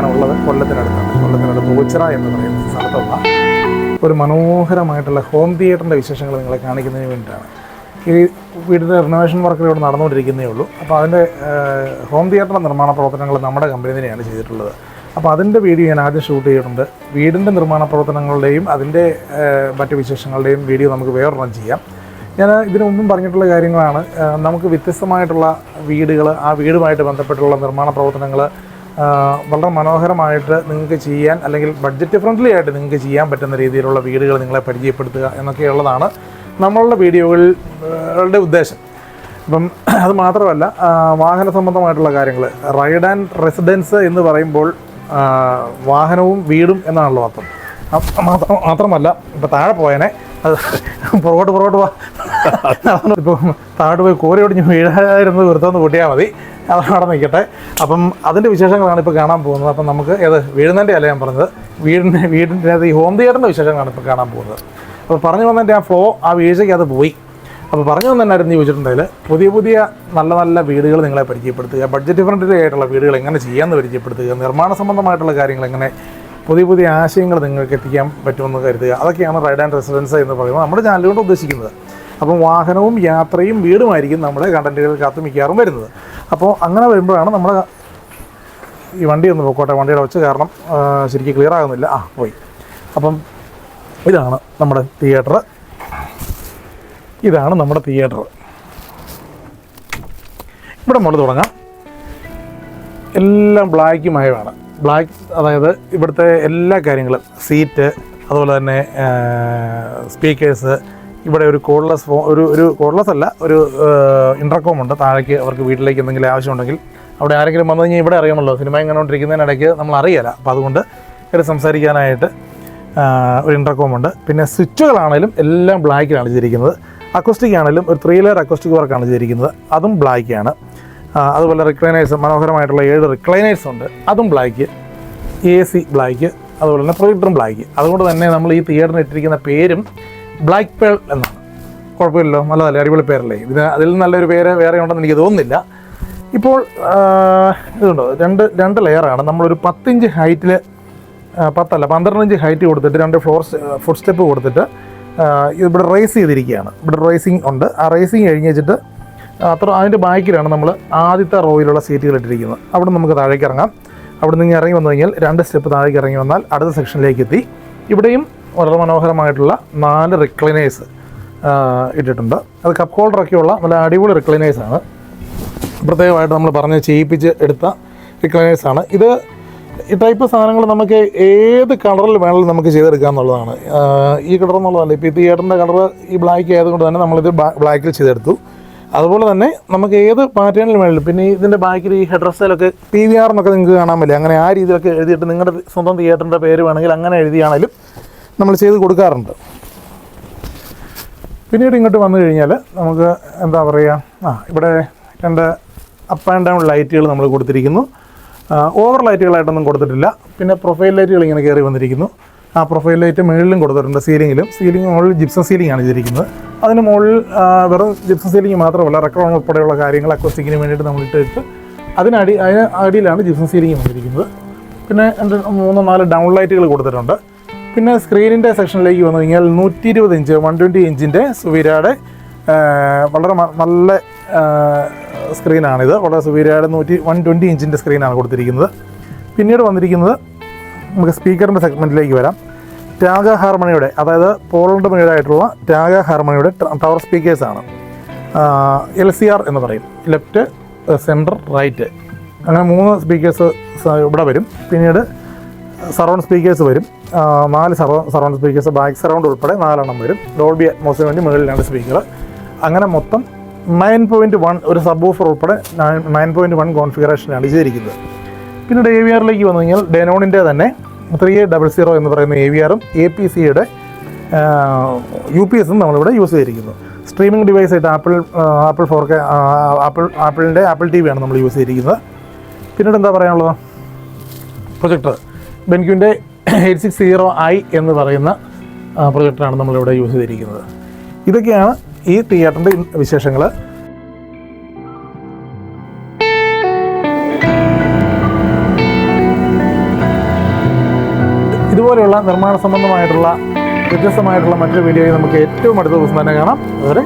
ഞാനുള്ളത് കൊല്ലത്തിനടുത്താണ്. കൊല്ലത്തിനടുത്ത് ഓച്ചിറ എന്ന് പറയുന്ന സ്ഥലത്തുള്ള ഒരു മനോഹരമായിട്ടുള്ള ഹോം തിയേറ്ററിന്റെ വിശേഷങ്ങൾ നിങ്ങളെ കാണിക്കുന്നതിന് വേണ്ടിയിട്ടാണ്. ഈ വീടിന്റെ റിനോവേഷൻ വർക്കുകൾ ഇവിടെ നടന്നുകൊണ്ടിരിക്കുന്നേ ഉള്ളൂ. അപ്പോൾ അതിന്റെ ഹോം തിയേറ്ററിന്റെ നിർമ്മാണ പ്രവർത്തനങ്ങൾ നമ്മുടെ കമ്പനി തന്നെയാണ് ചെയ്തിട്ടുള്ളത്. അപ്പോൾ അതിന്റെ വീഡിയോ ഞാൻ ആദ്യം ഷൂട്ട് ചെയ്തിട്ടുണ്ട്. വീടിന്റെ നിർമ്മാണ പ്രവർത്തനങ്ങളുടെയും അതിന്റെ മറ്റ് വിശേഷങ്ങളുടെയും വീഡിയോ നമുക്ക് വേറൊരെണ്ണം ചെയ്യാം. ഞാൻ ഇതിനു മുമ്പും പറഞ്ഞിട്ടുള്ള കാര്യങ്ങളാണ്. നമുക്ക് വ്യത്യസ്തമായിട്ടുള്ള വീടുകൾ ആ വീടുമായിട്ട് ബന്ധപ്പെട്ടുള്ള നിർമ്മാണ പ്രവർത്തനങ്ങൾ വളരെ മനോഹരമായിട്ട് നിങ്ങൾക്ക് ചെയ്യാൻ അല്ലെങ്കിൽ ബഡ്ജറ്റ് ഫ്രണ്ട്ലി ആയിട്ട് നിങ്ങൾക്ക് ചെയ്യാൻ പറ്റുന്ന രീതിയിലുള്ള വീടുകൾ നിങ്ങളെ പരിചയപ്പെടുത്തുക എന്നൊക്കെയുള്ളതാണ് നമ്മളുടെ വീഡിയോകളുടെ ഉദ്ദേശം. അപ്പം അത് മാത്രമല്ല വാഹന സംബന്ധമായിട്ടുള്ള കാര്യങ്ങൾ റൈഡ് ആൻഡ് റെസിഡൻസ് എന്ന് പറയുമ്പോൾ വാഹനവും വീടും എന്നാണല്ലോ അർത്ഥം. മാത്രമല്ല ഇപ്പം താഴെ പോയനെ അത് പുറകോട്ട് പുറകോട്ട് പോവാ ഇപ്പം താഴോട്ട് പോയി കോരി ഒടിഞ്ഞ് വീഴായിരുന്നു വെറുത്തൊന്ന് കൂട്ടിയാൽ മതി. അവിടെ നിൽക്കട്ടെ. അപ്പം അതിന്റെ വിശേഷങ്ങളാണ് ഇപ്പോൾ കാണാൻ പോകുന്നത്. അപ്പം നമുക്ക് ഏത് വീഴുന്നതിന്റെ അല്ല ഞാൻ പറഞ്ഞത്. വീടിന്റെ വീടിന്റെ ഈ ഹോം തിയേറ്ററിന്റെ വിശേഷങ്ങളാണ് ഇപ്പോൾ കാണാൻ പോകുന്നത്. അപ്പോൾ പറഞ്ഞു വന്നതിന്റെ ആ ഫ്ലോ ആ വീഴ്ചയ്ക്ക് അത് പോയി. അപ്പോൾ പറഞ്ഞു വന്നതിനായിരുന്നു ചോദിച്ചിട്ടുണ്ടെങ്കിൽ പുതിയ പുതിയ നല്ല നല്ല വീടുകൾ നിങ്ങളെ പരിചയപ്പെടുത്തുക ബഡ്ജറ്റ് ഫ്രണ്ട്ലി ആയിട്ടുള്ള വീടുകൾ എങ്ങനെ ചെയ്യാമെന്ന് പരിചയപ്പെടുത്തുക നിർമ്മാണ സംബന്ധമായിട്ടുള്ള കാര്യങ്ങൾ എങ്ങനെ പുതിയ പുതിയ ആശയങ്ങൾ നിങ്ങൾക്ക് എത്തിക്കാൻ പറ്റുമെന്ന് കരുതുക. അതൊക്കെയാണ് റൈഡ് ആൻഡ് റെസിഡൻസ് എന്ന് പറയുന്നത് നമ്മുടെ ചാനൽ കൊണ്ട് ഉദ്ദേശിക്കുന്നത്. അപ്പം വാഹനവും യാത്രയും വീടുമായിരിക്കും നമ്മുടെ കണ്ടന്റുകൾക്കകത്ത് മിക്കവാറും വരുന്നത്. അപ്പോൾ അങ്ങനെ വരുമ്പോഴാണ് നമ്മുടെ ഈ വണ്ടി ഒന്ന് പോയിക്കോട്ടെ വണ്ടിയുടെ വെച്ച് കാരണം ശരിക്കും ക്ലിയർ ആകുന്നില്ല. ആ പോയി. അപ്പം ഇതാണ് നമ്മുടെ തിയേറ്റർ ഇതാണ് നമ്മുടെ തിയേറ്റർ ഇവിടെ മുകളിൽ തുടങ്ങാം. എല്ലാം ബ്ലാക്കുമയമാണ് ബ്ലാക്ക് അതായത് ഇവിടുത്തെ എല്ലാ കാര്യങ്ങളും സീറ്റ് അതുപോലെ തന്നെ സ്പീക്കേഴ്സ് ഇവിടെ ഒരു കോഡ്ലെസ് ഫോ ഒരു ഒരു കോഡ്ലെസ് അല്ല ഒരു ഇന്റർകോം ഉണ്ട്. താഴേക്ക് അവർക്ക് വീട്ടിലേക്ക് എന്തെങ്കിലും ആവശ്യമുണ്ടെങ്കിൽ അവിടെ ആരെങ്കിലും വന്നു കഴിഞ്ഞാൽ ഇവിടെ അറിയാമല്ലോ. സിനിമ കണ്ടുകൊണ്ടിരിക്കുന്നതിനിടയ്ക്ക് നമ്മൾ അറിയില്ല അപ്പോൾ അതുകൊണ്ട് ഇവിടെ സംസാരിക്കാനായിട്ട് ഒരു ഇന്റർകോം ഉണ്ട്. പിന്നെ സ്വിച്ചുകളാണെങ്കിലും എല്ലാം ബ്ലാക്കിലാണ് ചെയ്തിരിക്കുന്നത്. അക്കോസ്റ്റിക് ആണെങ്കിലും ഒരു ത്രീ ലെയർ അക്കോസ്റ്റിക് വർക്കാണ് ചെയ്തിരിക്കുന്നത്. അതും ബ്ലാക്കാണ് അതുപോലെ റിക്ലൈനേഴ്സ് മനോഹരമായിട്ടുള്ള ഏഴ് റിക്ലൈനേഴ്സ് ഉണ്ട്. അതും ബ്ലാക്ക് എ സി ബ്ലാക്ക് അതുപോലെ തന്നെ പ്രൊജക്ടറും ബ്ലാക്ക് അതുകൊണ്ട് തന്നെ നമ്മൾ ഈ തിയേറ്ററിന് ഇട്ടിരിക്കുന്ന പേരും ബ്ലാക്ക് പേൾ എന്നാണ്. കുഴപ്പമില്ലല്ലോ നല്ലതല്ലേ? അടിപൊളി പേരല്ലേ? ഇതിന് അതിൽ നല്ലൊരു പേര് വേറെ ഉണ്ടെന്ന് എനിക്ക് തോന്നുന്നില്ല. ഇപ്പോൾ ഇതുണ്ടോ? രണ്ട് രണ്ട് ലെയറാണ് നമ്മളൊരു പത്തിഞ്ച് ഹൈറ്റിൽ പത്തല്ല പന്ത്രണ്ട് ഇഞ്ച് ഹൈറ്റ് കൊടുത്തിട്ട് രണ്ട് ഫ്ലോർ ഫുഡ് സ്റ്റെപ്പ് കൊടുത്തിട്ട് ഇവിടെ റേസ് ചെയ്തിരിക്കുകയാണ്. ഇവിടെ റേസിംഗ് ഉണ്ട്. ആ റേസിംഗ് കഴിഞ്ഞ് വെച്ചിട്ട് അത്ര അതിന്റെ ബാക്കിലാണ് നമ്മൾ ആദ്യത്തെ റോയിലുള്ള സീറ്റുകൾ ഇട്ടിരിക്കുന്നത്. അവിടെ നമുക്ക് താഴേക്ക് ഇറങ്ങാം. അവിടെ നിന്ന് ഇറങ്ങി വന്നു കഴിഞ്ഞാൽ രണ്ട് സ്റ്റെപ്പ് താഴേക്ക് ഇറങ്ങി വന്നാൽ അടുത്ത സെക്ഷനിലേക്ക് എത്തി. ഇവിടെയും വളരെ മനോഹരമായിട്ടുള്ള നാല് റിക്ലൈനേഴ്സ് ഇട്ടിട്ടുണ്ട്. അത് കപ്പ് ഹോൾഡറൊക്കെയുള്ള നല്ല അടിപൊളി റിക്ലൈനേഴ്സാണ് പ്രത്യേകമായിട്ട് നമ്മൾ പറഞ്ഞ് ചെയ്യിപ്പിച്ച് എടുത്ത റിക്ലൈനേഴ്സ് ആണ്. ഇത് ഈ ടൈപ്പ് സാധനങ്ങൾ നമുക്ക് ഏത് കളറിൽ വേണമെങ്കിലും നമുക്ക് ചെയ്തെടുക്കാം എന്നുള്ളതാണ്. ഈ കളർ എന്നുള്ളതല്ല ഇപ്പോൾ ഈ തിയേറ്ററിന്റെ കളർ ഈ ബ്ലാക്ക് ആയതുകൊണ്ട് തന്നെ നമ്മളിത് ബ്ലാക്കിൽ ചെയ്തെടുത്തു. അതുപോലെ തന്നെ നമുക്ക് ഏത് പാറ്റേണിൽ വേണമെങ്കിലും പിന്നെ ഇതിന്റെ ബാക്കിൽ ഈ ഹെഡ് റെസ്റ്റയിലൊക്കെ പി വി ആർ എന്നൊക്കെ നിങ്ങൾക്ക് കാണാൻ പറ്റില്ല അങ്ങനെ ആ രീതിയിലൊക്കെ എഴുതിയിട്ട് നിങ്ങളുടെ സ്വന്തം തിയേറ്ററിന്റെ പേര് വേണമെങ്കിൽ അങ്ങനെ എഴുതിയാണെങ്കിലും നമ്മൾ ചെയ്ത് കൊടുക്കാറുണ്ട്. പിന്നീട് ഇങ്ങോട്ട് വന്നു കഴിഞ്ഞാൽ നമുക്ക് എന്താ പറയുക ആ ഇവിടെ രണ്ട് അപ്പ് ആൻഡ് ഡൗൺ ലൈറ്റുകൾ നമ്മൾ കൊടുത്തിരിക്കുന്നു. ഓവർ ലൈറ്റുകളായിട്ടൊന്നും കൊടുത്തിട്ടില്ല. പിന്നെ പ്രൊഫൈൽ ലൈറ്റുകൾ ഇങ്ങനെ കയറി വന്നിരിക്കുന്നു. ആ പ്രൊഫൈൽ ലൈറ്റ് മുകളിലും കൊടുത്തിട്ടുണ്ട് സീലിങ്ങിലും സീലിംഗ് മുകളിൽ ജിപ്സം സീലിംഗ് ആണ് ചെയ്തിരിക്കുന്നത്. അതിന് മുകളിൽ വെറും ജിപ്സം സീലിംഗ് മാത്രമല്ല റെക്കോർഡ് ഉൾപ്പെടെയുള്ള കാര്യങ്ങൾ അക്വസ്റ്റിക്കിന് വേണ്ടിയിട്ട് നമ്മൾ ഇട്ടിട്ട് അതിനടി അതിന് അടിയിലാണ് ജിപ്സം സീലിംഗ് വന്നിരിക്കുന്നത്. പിന്നെ രണ്ട് മൂന്നോ നാല് ഡൗൺ ലൈറ്റുകൾ കൊടുത്തിട്ടുണ്ട്. പിന്നെ സ്ക്രീനിന്റെ സെക്ഷനിലേക്ക് വന്നു കഴിഞ്ഞാൽ നൂറ്റി ഇരുപത് ഇഞ്ച് വൺ ട്വന്റി ഇഞ്ചിന്റെ സുവീരയുടെ വളരെ നല്ല സ്ക്രീനാണിത് വളരെ സുവീരയുടെ നൂറ്റി വൺ ട്വന്റി ഇഞ്ചിന്റെ സ്ക്രീനാണ് കൊടുത്തിരിക്കുന്നത്. പിന്നീട് വന്നിരിക്കുന്നത് നമുക്ക് സ്പീക്കറിന്റെ സെഗ്മെന്റിലേക്ക് വരാം. ടാഗ ഹാർമണിയുടെ അതായത് പോളണ്ട് മെയ്ഡായിട്ടുള്ള ടാഗ ഹാർമണിയുടെ ടവർ സ്പീക്കേഴ്സാണ് എൽ സി ആർ എന്ന് പറയും. ലെഫ്റ്റ് സെന്റർ റൈറ്റ് അങ്ങനെ മൂന്ന് സ്പീക്കേഴ്സ് ഇവിടെ വരും. പിന്നീട് സറൗണ്ട് സ്പീക്കേഴ്സ് വരും. നാല് സറൗ സറൗണ്ട് സ്പീക്കേഴ്സ് ബാക്ക് സറൗണ്ട് ഉൾപ്പെടെ നാലെണ്ണം വരും. ഡോൾബി അറ്റ്മോസിന് വേണ്ടി മുകളിൽ രണ്ട് സ്പീക്കർ അങ്ങനെ മൊത്തം നയൻ പോയിന്റ് വൺ ഒരു സബ് ഓഫർ ഉൾപ്പെടെ നയൻ പോയിന്റ് വൺ കോൺഫിഗറേഷനാണ് ചെയ്തിരിക്കുന്നത്. പിന്നെ എ വി ആറിലേക്ക് വന്നു കഴിഞ്ഞാൽ ഡെനോണിന്റെ തന്നെ ത്രീ ഡബിൾ സീറോ എന്ന് പറയുന്ന എ വി ആറും എ പി സിയുടെ യു പി എസും നമ്മളിവിടെ യൂസ് ചെയ്തിരിക്കുന്നു. സ്ട്രീമിംഗ് ഡിവൈസ് ആയിട്ട് Apple Apple four K Apple ആപ്പിളിന്റെ ആപ്പിൾ ടി വിയാണ് നമ്മൾ യൂസ് ചെയ്തിരിക്കുന്നത്. പിന്നീട് എന്താ പറയാനുള്ളത്? പ്രൊജക്ടർ. ബെൻക്യുവിന്റെ എയ്റ്റ് സിക്സ് സീറോ ഐ എന്ന് പറയുന്ന പ്രൊജക്ടറാണ് നമ്മളിവിടെ യൂസ് ചെയ്തിരിക്കുന്നത്. ഇതൊക്കെയാണ് ഈ തിയേറ്ററിന്റെ വിശേഷങ്ങൾ ഇതുപോലെയുള്ള നിർമ്മാണ സംബന്ധമായിട്ടുള്ള വ്യത്യസ്തമായിട്ടുള്ള മറ്റൊരു വീഡിയോയിൽ നമുക്ക് ഏറ്റവും അടുത്ത ദിവസം തന്നെ കാണാം. അതുവരെ